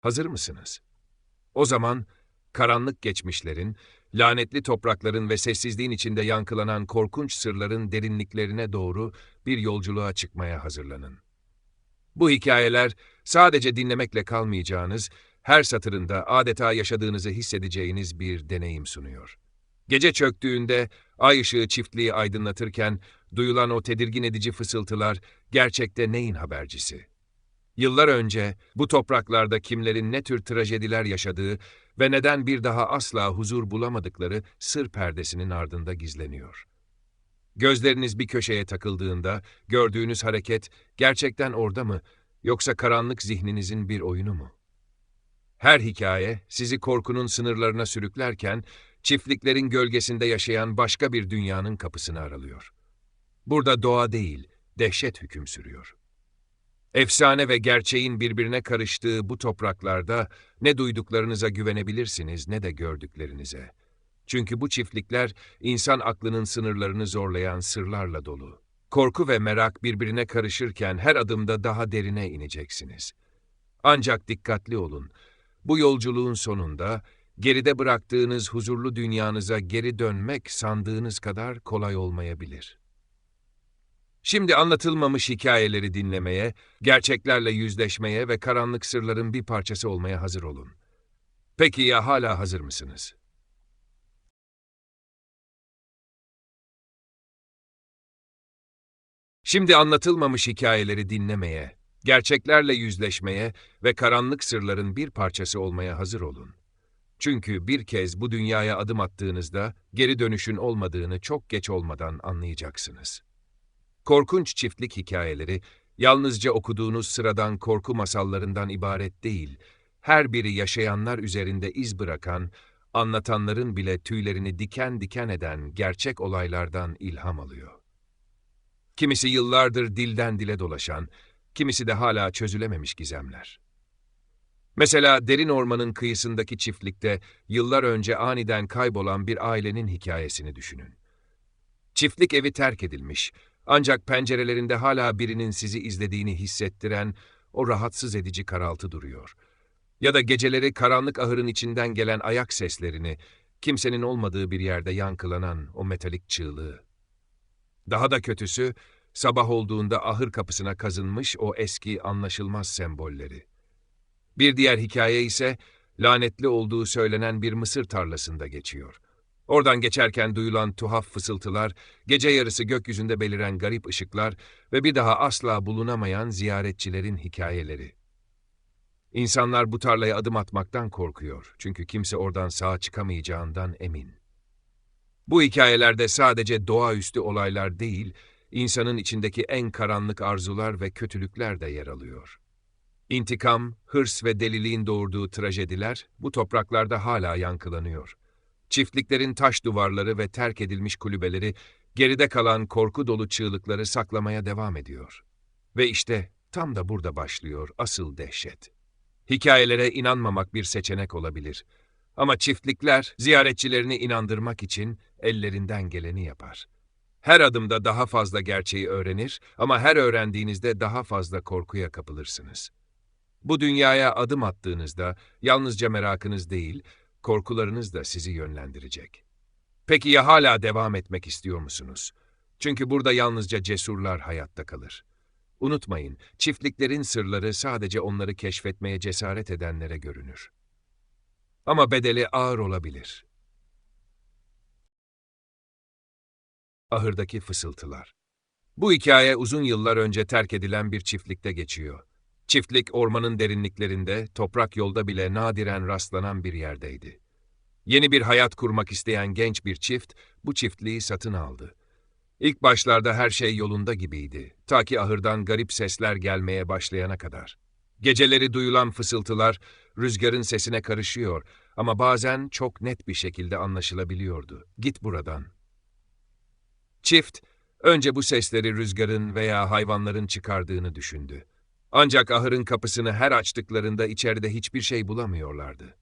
Hazır mısınız? O zaman karanlık geçmişlerin, lanetli toprakların ve sessizliğin içinde yankılanan korkunç sırların derinliklerine doğru bir yolculuğa çıkmaya hazırlanın. Bu hikayeler sadece dinlemekle kalmayacağınız, her satırında adeta yaşadığınızı hissedeceğiniz bir deneyim sunuyor. Gece çöktüğünde ay ışığı çiftliği aydınlatırken duyulan o tedirgin edici fısıltılar gerçekte neyin habercisi? Yıllar önce bu topraklarda kimlerin ne tür trajediler yaşadığı ve neden bir daha asla huzur bulamadıkları sır perdesinin ardında gizleniyor. Gözleriniz bir köşeye takıldığında gördüğünüz hareket gerçekten orada mı yoksa karanlık zihninizin bir oyunu mu? Her hikaye sizi korkunun sınırlarına sürüklerken çiftliklerin gölgesinde yaşayan başka bir dünyanın kapısını aralıyor. Burada doğa değil, dehşet hüküm sürüyor. Efsane ve gerçeğin birbirine karıştığı bu topraklarda ne duyduklarınıza güvenebilirsiniz ne de gördüklerinize. Çünkü bu çiftlikler insan aklının sınırlarını zorlayan sırlarla dolu. Korku ve merak birbirine karışırken her adımda daha derine ineceksiniz. Ancak dikkatli olun. Bu yolculuğun sonunda geride bıraktığınız huzurlu dünyanıza geri dönmek sandığınız kadar kolay olmayabilir. Şimdi anlatılmamış hikayeleri dinlemeye, gerçeklerle yüzleşmeye ve karanlık sırların bir parçası olmaya hazır olun. Peki ya hala hazır mısınız? Şimdi anlatılmamış hikayeleri dinlemeye, gerçeklerle yüzleşmeye ve karanlık sırların bir parçası olmaya hazır olun. Çünkü bir kez bu dünyaya adım attığınızda geri dönüşün olmadığını çok geç olmadan anlayacaksınız. Korkunç çiftlik hikayeleri yalnızca okuduğunuz sıradan korku masallarından ibaret değil, her biri yaşayanlar üzerinde iz bırakan, anlatanların bile tüylerini diken diken eden gerçek olaylardan ilham alıyor. Kimisi yıllardır dilden dile dolaşan, kimisi de hala çözülememiş gizemler. Mesela derin ormanın kıyısındaki çiftlikte yıllar önce aniden kaybolan bir ailenin hikayesini düşünün. Çiftlik evi terk edilmiş, ancak pencerelerinde hala birinin sizi izlediğini hissettiren o rahatsız edici karaltı duruyor. Ya da geceleri karanlık ahırın içinden gelen ayak seslerini, kimsenin olmadığı bir yerde yankılanan o metalik çığlığı. Daha da kötüsü, sabah olduğunda ahır kapısına kazınmış o eski anlaşılmaz sembolleri. Bir diğer hikaye ise lanetli olduğu söylenen bir mısır tarlasında geçiyor. Oradan geçerken duyulan tuhaf fısıltılar, gece yarısı gökyüzünde beliren garip ışıklar ve bir daha asla bulunamayan ziyaretçilerin hikayeleri. İnsanlar bu tarlaya adım atmaktan korkuyor çünkü kimse oradan sağ çıkamayacağından emin. Bu hikayelerde sadece doğaüstü olaylar değil, insanın içindeki en karanlık arzular ve kötülükler de yer alıyor. İntikam, hırs ve deliliğin doğurduğu trajediler bu topraklarda hala yankılanıyor. Çiftliklerin taş duvarları ve terk edilmiş kulübeleri geride kalan korku dolu çığlıkları saklamaya devam ediyor. Ve işte tam da burada başlıyor asıl dehşet. Hikayelere inanmamak bir seçenek olabilir. Ama çiftlikler ziyaretçilerini inandırmak için ellerinden geleni yapar. Her adımda daha fazla gerçeği öğrenir ama her öğrendiğinizde daha fazla korkuya kapılırsınız. Bu dünyaya adım attığınızda yalnızca merakınız değil, korkularınız da sizi yönlendirecek. Peki ya hala devam etmek istiyor musunuz? Çünkü burada yalnızca cesurlar hayatta kalır. Unutmayın, çiftliklerin sırları sadece onları keşfetmeye cesaret edenlere görünür. Ama bedeli ağır olabilir. Ahırdaki fısıltılar. Bu hikaye uzun yıllar önce terk edilen bir çiftlikte geçiyor. Çiftlik ormanın derinliklerinde, toprak yolda bile nadiren rastlanan bir yerdeydi. Yeni bir hayat kurmak isteyen genç bir çift bu çiftliği satın aldı. İlk başlarda her şey yolunda gibiydi, ta ki ahırdan garip sesler gelmeye başlayana kadar. Geceleri duyulan fısıltılar rüzgarın sesine karışıyor ama bazen çok net bir şekilde anlaşılabiliyordu. Git buradan. Çift, önce bu sesleri rüzgarın veya hayvanların çıkardığını düşündü. Ancak ahırın kapısını her açtıklarında içeride hiçbir şey bulamıyorlardı.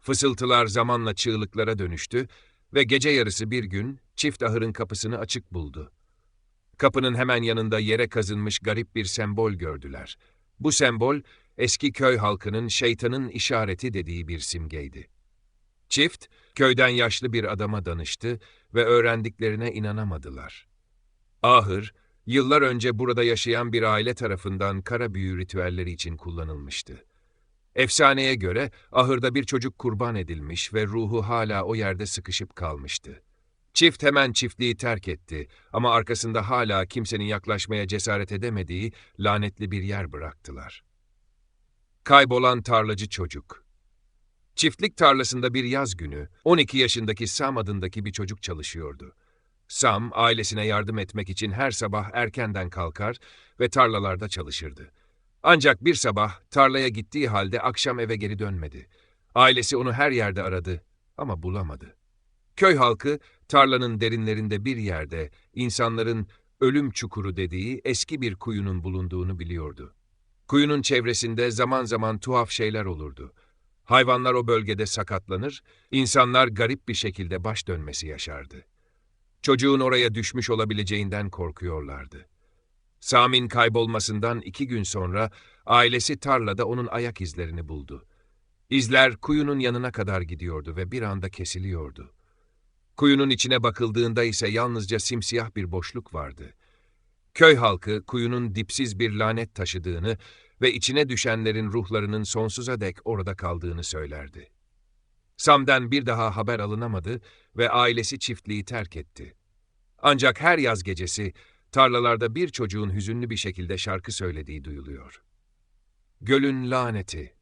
Fısıltılar zamanla çığlıklara dönüştü ve gece yarısı bir gün çift ahırın kapısını açık buldu. Kapının hemen yanında yere kazınmış garip bir sembol gördüler. Bu sembol, eski köy halkının şeytanın işareti dediği bir simgeydi. Çift, köyden yaşlı bir adama danıştı ve öğrendiklerine inanamadılar. Ahır, yıllar önce burada yaşayan bir aile tarafından kara büyü ritüelleri için kullanılmıştı. Efsaneye göre ahırda bir çocuk kurban edilmiş ve ruhu hala o yerde sıkışıp kalmıştı. Çift hemen çiftliği terk etti ama arkasında hala kimsenin yaklaşmaya cesaret edemediği lanetli bir yer bıraktılar. Kaybolan tarlacı çocuk Çiftlik tarlasında bir yaz günü 12 yaşındaki Sam adındaki bir çocuk çalışıyordu. Sam, ailesine yardım etmek için her sabah erkenden kalkar ve tarlalarda çalışırdı. Ancak bir sabah tarlaya gittiği halde akşam eve geri dönmedi. Ailesi onu her yerde aradı ama bulamadı. Köy halkı tarlanın derinlerinde bir yerde insanların ölüm çukuru dediği eski bir kuyunun bulunduğunu biliyordu. Kuyunun çevresinde zaman zaman tuhaf şeyler olurdu. Hayvanlar o bölgede sakatlanır, insanlar garip bir şekilde baş dönmesi yaşardı. Çocuğun oraya düşmüş olabileceğinden korkuyorlardı. Sam'in kaybolmasından iki gün sonra ailesi tarlada onun ayak izlerini buldu. İzler kuyunun yanına kadar gidiyordu ve bir anda kesiliyordu. Kuyunun içine bakıldığında ise yalnızca simsiyah bir boşluk vardı. Köy halkı kuyunun dipsiz bir lanet taşıdığını ve içine düşenlerin ruhlarının sonsuza dek orada kaldığını söylerdi. Sam'den bir daha haber alınamadı ve ailesi çiftliği terk etti. Ancak her yaz gecesi tarlalarda bir çocuğun hüzünlü bir şekilde şarkı söylediği duyuluyor. Gölün laneti.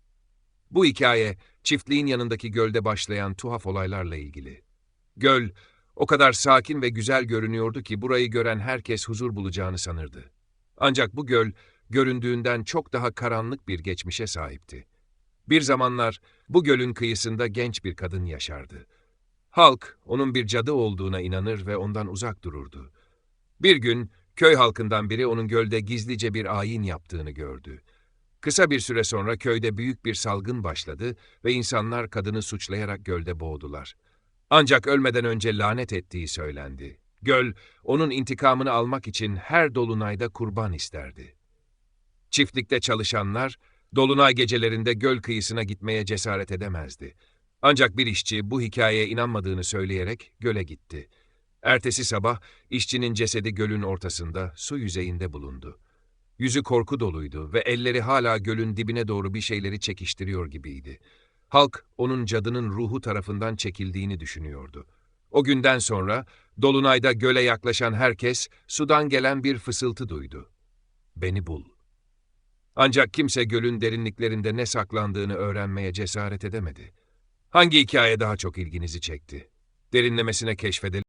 Bu hikaye çiftliğin yanındaki gölde başlayan tuhaf olaylarla ilgili. Göl o kadar sakin ve güzel görünüyordu ki burayı gören herkes huzur bulacağını sanırdı. Ancak bu göl göründüğünden çok daha karanlık bir geçmişe sahipti. Bir zamanlar bu gölün kıyısında genç bir kadın yaşardı. Halk onun bir cadı olduğuna inanır ve ondan uzak dururdu. Bir gün köy halkından biri onun gölde gizlice bir ayin yaptığını gördü. Kısa bir süre sonra köyde büyük bir salgın başladı ve insanlar kadını suçlayarak gölde boğdular. Ancak ölmeden önce lanet ettiği söylendi. Göl, onun intikamını almak için her dolunayda kurban isterdi. Çiftlikte çalışanlar, dolunay gecelerinde göl kıyısına gitmeye cesaret edemezdi. Ancak bir işçi bu hikayeye inanmadığını söyleyerek göle gitti. Ertesi sabah işçinin cesedi gölün ortasında, su yüzeyinde bulundu. Yüzü korku doluydu ve elleri hala gölün dibine doğru bir şeyleri çekiştiriyor gibiydi. Halk onun cadının ruhu tarafından çekildiğini düşünüyordu. O günden sonra dolunayda göle yaklaşan herkes sudan gelen bir fısıltı duydu. Beni bul. Ancak kimse gölün derinliklerinde ne saklandığını öğrenmeye cesaret edemedi. Hangi hikaye daha çok ilginizi çekti? Derinlemesine keşfedelim.